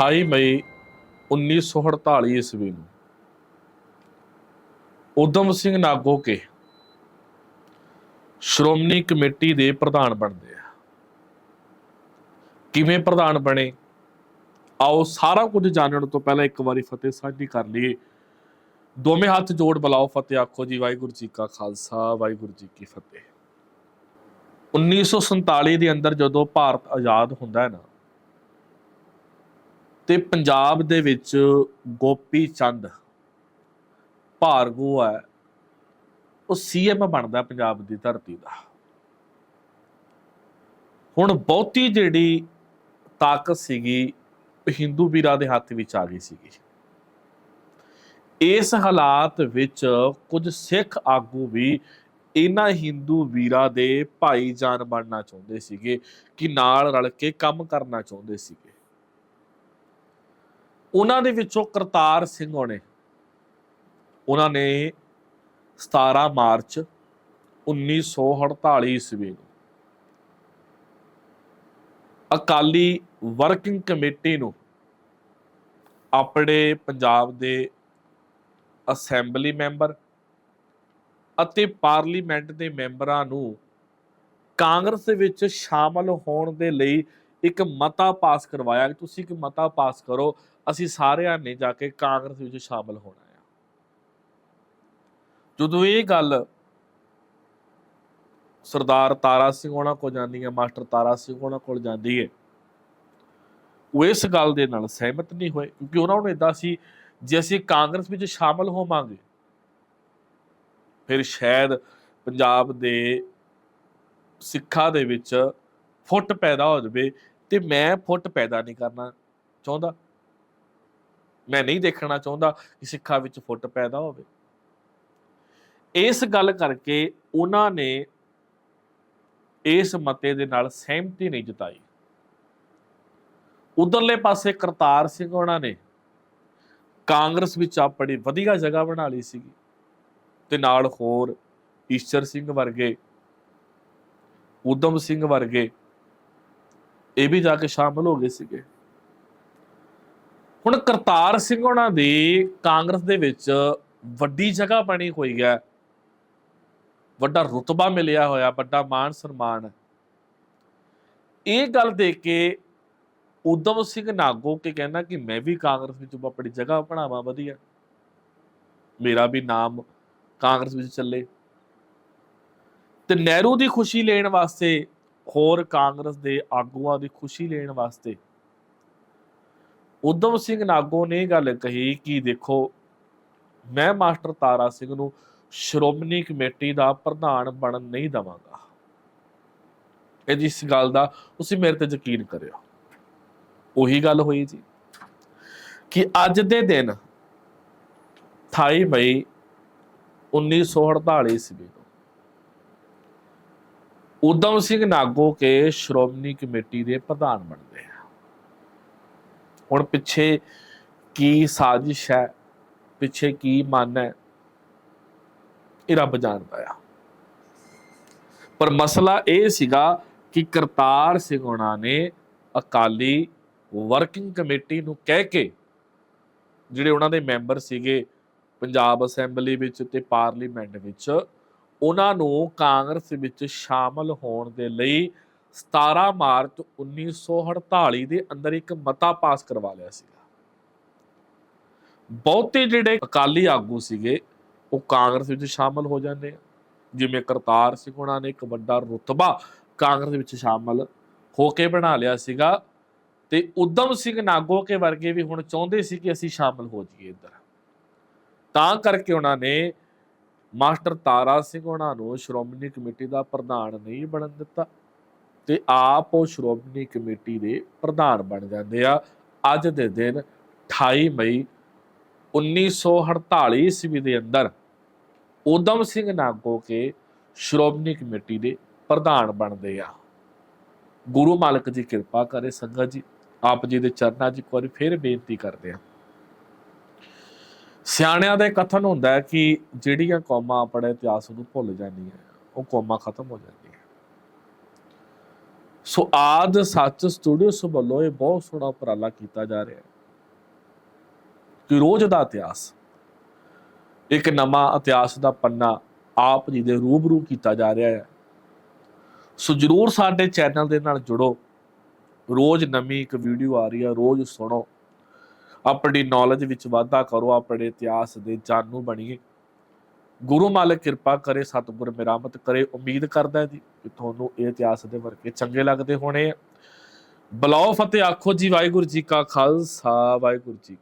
28 ਮਈ 1948 ਈਸਵੀ ਨੂੰ ਉਦਮ ਸਿੰਘ ਨਾਗੋਕੇ ਸ਼੍ਰੋਮਣੀ ਕਮੇਟੀ ਦੇ ਪ੍ਰਧਾਨ ਬਣਦੇ ਆ। ਕਿਵੇਂ ਪ੍ਰਧਾਨ ਬਣੇ? ਆਓ ਸਾਰਾ ਕੁਝ ਜਾਣਨ ਤੋਂ ਪਹਿਲਾਂ ਇੱਕ ਵਾਰੀ ਫਤਿਹ ਸਾਂਝੀ ਕਰ ਲਈਏ। ਦੋਵੇਂ ਹੱਥ ਜੋੜ ਬੁਲਾਓ ਫਤਿਹ, ਆਖੋ ਜੀ, ਵਾਹਿਗੁਰੂ ਜੀ ਕਾ ਖਾਲਸਾ, ਵਾਹਿਗੁਰੂ ਜੀ ਕੀ ਫਤਿਹ। 1947 ਦੇ ਅੰਦਰ ਜਦੋਂ ਭਾਰਤ ਆਜ਼ਾਦ ਹੁੰਦਾ ਹੈ ਨਾ ਤੇ ਪੰਜਾਬ ਦੇ ਵਿੱਚ ਗੋਪੀ ਚੰਦ ਭਾਰਗੋ ਹੈ, ਉਹ ਸੀਐਮ ਬਣਦਾ ਪੰਜਾਬ ਦੀ ਧਰਤੀ ਦਾ। ਹੁਣ ਬਹੁਤੀ ਜਿਹੜੀ ਤਾਕਤ ਸੀਗੀ ਹਿੰਦੂ ਵੀਰਾਂ ਦੇ ਹੱਥ ਵਿੱਚ ਆ ਗਈ ਸੀਗੀ। ਇਸ ਹਾਲਾਤ ਵਿੱਚ ਕੁਝ ਸਿੱਖ ਆਗੂ ਵੀ ਇਹਨਾਂ ਹਿੰਦੂ ਵੀਰਾਂ ਦੇ ਭਾਈਜਾਨ ਬਣਨਾ ਚਾਹੁੰਦੇ ਸੀਗੇ, ਕਿ ਨਾਲ ਰਲ ਕੇ ਕੰਮ ਕਰਨਾ ਚਾਹੁੰਦੇ ਸੀਗੇ। ਉਹਨਾਂ ਦੇ ਵਿੱਚੋਂ ਕਰਤਾਰ ਸਿੰਘ ਹੋਣੇ ਉਹਨਾਂ ਨੇ 17 ਮਾਰਚ 1948 ਈਸਵੀ ਨੂੰ ਅਕਾਲੀ ਵਰਕਿੰਗ ਕਮੇਟੀ ਨੂੰ ਆਪਣੇ ਪੰਜਾਬ ਦੇ ਅਸੈਂਬਲੀ ਮੈਂਬਰ ਅਤੇ ਪਾਰਲੀਮੈਂਟ ਦੇ ਮੈਂਬਰਾਂ ਨੂੰ ਕਾਂਗਰਸ ਵਿੱਚ ਸ਼ਾਮਲ ਹੋਣ ਦੇ ਲਈ ਇੱਕ ਮਤਾ ਪਾਸ ਕਰਵਾਇਆ ਕਿ ਤੁਸੀਂ ਇੱਕ ਮਤਾ ਪਾਸ ਕਰੋ, ਅਸੀਂ ਸਾਰਿਆਂ ਨੇ ਜਾ ਕੇ ਕਾਂਗਰਸ ਵਿੱਚ ਸ਼ਾਮਲ ਹੋਣਾ ਹੈ ਜਦੋਂ ਇਹ ਗੱਲ ਸਰਦਾਰ ਤਾਰਾ ਸਿੰਘ ਉਹਨਾਂ ਕੋਲ ਜਾਂਦੀ ਹੈ, ਮਾਸਟਰ ਤਾਰਾ ਸਿੰਘ ਉਹਨਾਂ ਕੋਲ ਜਾਂਦੀ ਹੈ, ਉਹ ਇਸ ਗੱਲ ਦੇ ਨਾਲ ਸਹਿਮਤ ਨਹੀਂ ਹੋਏ, ਕਿਉਂਕਿ ਉਹਨਾਂ ਨੂੰ ਇਦਾਂ ਸੀ, ਜੇ ਅਸੀਂ ਕਾਂਗਰਸ ਵਿੱਚ ਸ਼ਾਮਲ ਹੋਵਾਂਗੇ, ਫਿਰ ਸ਼ਾਇਦ ਪੰਜਾਬ ਦੇ ਸਿੱਖਾਂ ਦੇ ਵਿੱਚ ਫੁੱਟ ਪੈਦਾ ਹੋ ਜਾਵੇ ਤੇ ਮੈਂ ਫੁੱਟ ਪੈਦਾ ਨਹੀਂ ਕਰਨਾ ਚਾਹੁੰਦਾ। ਮੈਂ ਨਹੀਂ ਦੇਖਣਾ ਚਾਹੁੰਦਾ ਕਿ ਸਿੱਖਾਂ ਵਿੱਚ ਫੁੱਟ ਪੈਦਾ ਹੋਵੇ। ਇਸ ਗੱਲ ਕਰਕੇ ਉਹਨਾਂ ਨੇ ਇਸ ਮਤੇ ਦੇ ਨਾਲ ਸਹਿਮਤੀ ਨਹੀਂ ਜਤਾਈ। ਉਧਰਲੇ ਪਾਸੇ ਕਰਤਾਰ ਸਿੰਘ ਉਹਨਾਂ ਨੇ ਕਾਂਗਰਸ ਵਿੱਚ ਆਪਣੀ ਵਧੀਆ ਜਗ੍ਹਾ ਬਣਾ ਲਈ ਸੀਗੀ ਤੇ ਨਾਲ ਹੋਰ ਈਸ਼ਰ ਸਿੰਘ ਵਰਗੇ ਉਦਮ ਸਿੰਘ ਵਰਗੇ ਇਹ ਵੀ ਜਾ ਕੇ ਸ਼ਾਮਲ ਹੋ ਗਏ ਸੀਗੇ। ਹੁਣ ਕਰਤਾਰ ਸਿੰਘ ਉਹਨਾਂ ਦੀ ਕਾਂਗਰਸ ਦੇ ਵਿੱਚ ਵੱਡੀ ਜਗ੍ਹਾ ਬਣੀ ਹੋਈ ਹੈ। ਵੱਡਾ ਰੁਤਬਾ ਮਿਲਿਆ ਹੋਇਆ, ਵੱਡਾ ਮਾਣ ਸਨਮਾਨ। ਇਹ ਗੱਲ ਦੇਖ ਕੇ ਉਦਮ ਸਿੰਘ ਨਾਗੋ ਕੇ ਕਹਿੰਦਾ ਕਿ ਮੈਂ ਵੀ ਕਾਂਗਰਸ ਵਿੱਚ ਆਪਣੀ ਜਗ੍ਹਾ ਬਣਾਵਾਂ, ਵਧੀਆ। ਮੇਰਾ ਵੀ ਨਾਮ ਕਾਂਗਰਸ ਵਿੱਚ ਚੱਲੇ। ਤੇ ਨਹਿਰੂ ਦੀ ਖੁਸ਼ੀ ਲੈਣ ਵਾਸਤੇ ਹੋਰ ਕਾਂਗਰਸ ਦੇ ਆਗੂਆਂ ਦੀ ਖੁਸ਼ੀ ਲੈਣ ਵਾਸਤੇ। ਉਦਮ ਸਿੰਘ ਨਾਗੋ ਨੇ ਇਹ ਗੱਲ ਕਹੀ ਕਿ ਦੇਖੋ, ਮੈਂ ਮਾਸਟਰ ਤਾਰਾ ਸਿੰਘ ਨੂੰ ਸ਼੍ਰੋਮਣੀ ਕਮੇਟੀ ਦਾ ਪ੍ਰਧਾਨ ਬਣਨ ਨਹੀਂ ਦਵਾਂਗਾ। ਇਹ ਜਿਸ ਗੱਲ ਦਾ ਤੁਸੀਂ ਮੇਰੇ ਤੇ ਯਕੀਨ ਕਰਿਓ। ਉਹੀ ਗੱਲ ਹੋਈ ਜੀ ਕਿ ਅੱਜ ਦੇ ਦਿਨ 28 ਮਈ 1948 ਈਸਵੀ ਉਦਮ ਸਿੰਘ ਨਾਗੋ ਕੇ ਸ਼੍ਰੋਮਣੀ ਕਮੇਟੀ ਦੇ ਪ੍ਰਧਾਨ ਬਣਦੇ ਆ। ਹੁਣ ਪਿੱਛੇ ਕੀ ਸਾਜ਼ਿਸ਼ ਹੈ, ਪਿੱਛੇ ਕੀ ਮਨ ਹੈ, ਇਹ ਰੱਬ ਜਾਣਦਾ ਆ। ਪਰ ਮਸਲਾ ਇਹ ਸੀਗਾ ਕਿ ਕਰਤਾਰ ਸਿੰਘ ਹੋਣਾ ਨੇ ਅਕਾਲੀ ਵਰਕਿੰਗ ਕਮੇਟੀ ਨੂੰ ਕਹਿ ਕੇ ਜਿਹੜੇ ਉਹਨਾਂ ਦੇ ਮੈਂਬਰ ਸੀਗੇ, ਪੰਜਾਬ ਅਸੈਂਬਲੀ ਵਿੱਚ ਤੇ ਪਾਰਲੀਮੈਂਟ ਵਿੱਚ ਉਹਨਾਂ ਨੂੰ ਕਾਂਗਰਸ ਵਿੱਚ ਸ਼ਾਮਲ ਹੋਣ ਦੇ ਲਈ 17 ਮਾਰਚ 1948 ਦੇ ਅੰਦਰ ਇੱਕ ਮਤਾ ਪਾਸ ਕਰਵਾ ਲਿਆ ਸੀਗਾ। ਬਹੁਤੇ ਜਿਹੜੇ ਅਕਾਲੀ ਆਗੂ ਸੀਗੇ, ਉਹ ਕਾਂਗਰਸ ਵਿੱਚ ਸ਼ਾਮਲ ਹੋ ਜਾਂਦੇ ਆ। ਜਿਵੇਂ ਕਰਤਾਰ ਸਿੰਘ ਉਹਨਾਂ ਨੇ ਇੱਕ ਵੱਡਾ ਰੁਤਬਾ ਕਾਂਗਰਸ ਵਿੱਚ ਸ਼ਾਮਲ ਹੋ ਕੇ ਬਣਾ ਲਿਆ ਸੀਗਾ ਤੇ ਉਦਮ ਸਿੰਘ ਨਾਗੋਕੇ ਵਰਗੇ ਵੀ ਹੁਣ ਚਾਹੁੰਦੇ ਸੀ ਕਿ ਅਸੀਂ ਸ਼ਾਮਲ ਹੋ ਜਾਈਏ ਇੱਧਰ। ਤਾਂ ਕਰਕੇ ਉਹਨਾਂ ਨੇ ਮਾਸਟਰ ਤਾਰਾ ਸਿੰਘ ਉਹਨਾਂ ਨੂੰ ਸ਼੍ਰੋਮਣੀ ਕਮੇਟੀ ਦਾ ਪ੍ਰਧਾਨ ਨਹੀਂ ਬਣਨ ਦਿੱਤਾ ਤੇ ਆਪ ਉਹ ਸ਼੍ਰੋਮਣੀ ਕਮੇਟੀ ਦੇ ਪ੍ਰਧਾਨ ਬਣ ਜਾਂਦੇ ਆ। ਅੱਜ ਦੇ ਦਿਨ 28 ਮਈ 1948 ਈਸਵੀ ਦੇ ਅੰਦਰ ਉਦਮ ਸਿੰਘ ਨਾਗੋ ਕੇ ਸ਼੍ਰੋਮਣੀ ਕਮੇਟੀ ਦੇ ਪ੍ਰਧਾਨ ਬਣਦੇ ਆ। ਗੁਰੂ ਮਾਲਕ ਜੀ ਕਿਰਪਾ ਕਰੇ ਸੰਗਤ ਜੀ, ਆਪ ਜੀ ਦੇ ਚਰਨਾਂ 'ਚ ਇੱਕ ਵਾਰੀ ਫੇਰ ਬੇਨਤੀ ਕਰਦੇ ਆ। ਸਿਆਣਿਆਂ ਦਾ ਕਥਨ ਹੁੰਦਾ ਹੈ ਕਿ ਜਿਹੜੀਆਂ ਕੌਮਾਂ ਆਪਣੇ ਇਤਿਹਾਸ ਨੂੰ ਭੁੱਲ ਜਾਂਦੀਆਂ, ਉਹ ਕੌਮਾਂ ਖਤਮ ਹੋ ਜਾਂਦੀਆਂ। ਸੋ ਆਦ ਸੱਚ ਸਟੂਡੀਓ ਵੱਲੋਂ ਇਹ ਬਹੁਤ ਸੋਹਣਾ ਉਪਰਾਲਾ ਕੀਤਾ ਜਾ ਰਿਹਾ ਹੈ ਕਿ ਰੋਜ਼ ਦਾ ਇਤਿਹਾਸ, ਇੱਕ ਨਵਾਂ ਇਤਿਹਾਸ ਦਾ ਪੰਨਾ ਆਪ ਜੀ ਦੇ ਰੂਬਰੂ ਕੀਤਾ ਜਾ ਰਿਹਾ ਹੈ। ਸੋ ਜਰੂਰ ਸਾਡੇ ਚੈਨਲ ਦੇ ਨਾਲ ਜੁੜੋ। ਰੋਜ਼ ਨਵੀਂ ਇੱਕ ਵੀਡੀਓ ਆ ਰਹੀ ਹੈ, ਰੋਜ਼ ਸੁਣੋ। ਆਪਣੀ ਨੌਲੇਜ ਵਿੱਚ ਵਾਧਾ ਕਰੋ, ਆਪਣੇ ਇਤਿਹਾਸ ਦੇ ਜਾਣੂ ਬਣੀਏ। ਗੁਰੂ ਮਾਲਕ ਕਿਰਪਾ ਕਰੇ, ਸਤਿਗੁਰ ਮਿਹਰਮਤ ਕਰੇ। ਉਮੀਦ ਕਰਦਾ ਜੀ ਕਿ ਤੁਹਾਨੂੰ ਇਹ ਇਤਿਹਾਸ ਦੇ ਵਰਕੇ ਚੰਗੇ ਲੱਗਦੇ ਹੋਣੇ ਆ। ਬਲਾਓ ਫਤਿਹ ਆਖੋ ਜੀ, ਵਾਹਿਗੁਰੂ ਜੀ ਕਾ ਖਾਲਸਾ, ਵਾਹਿਗੁਰੂ ਜੀ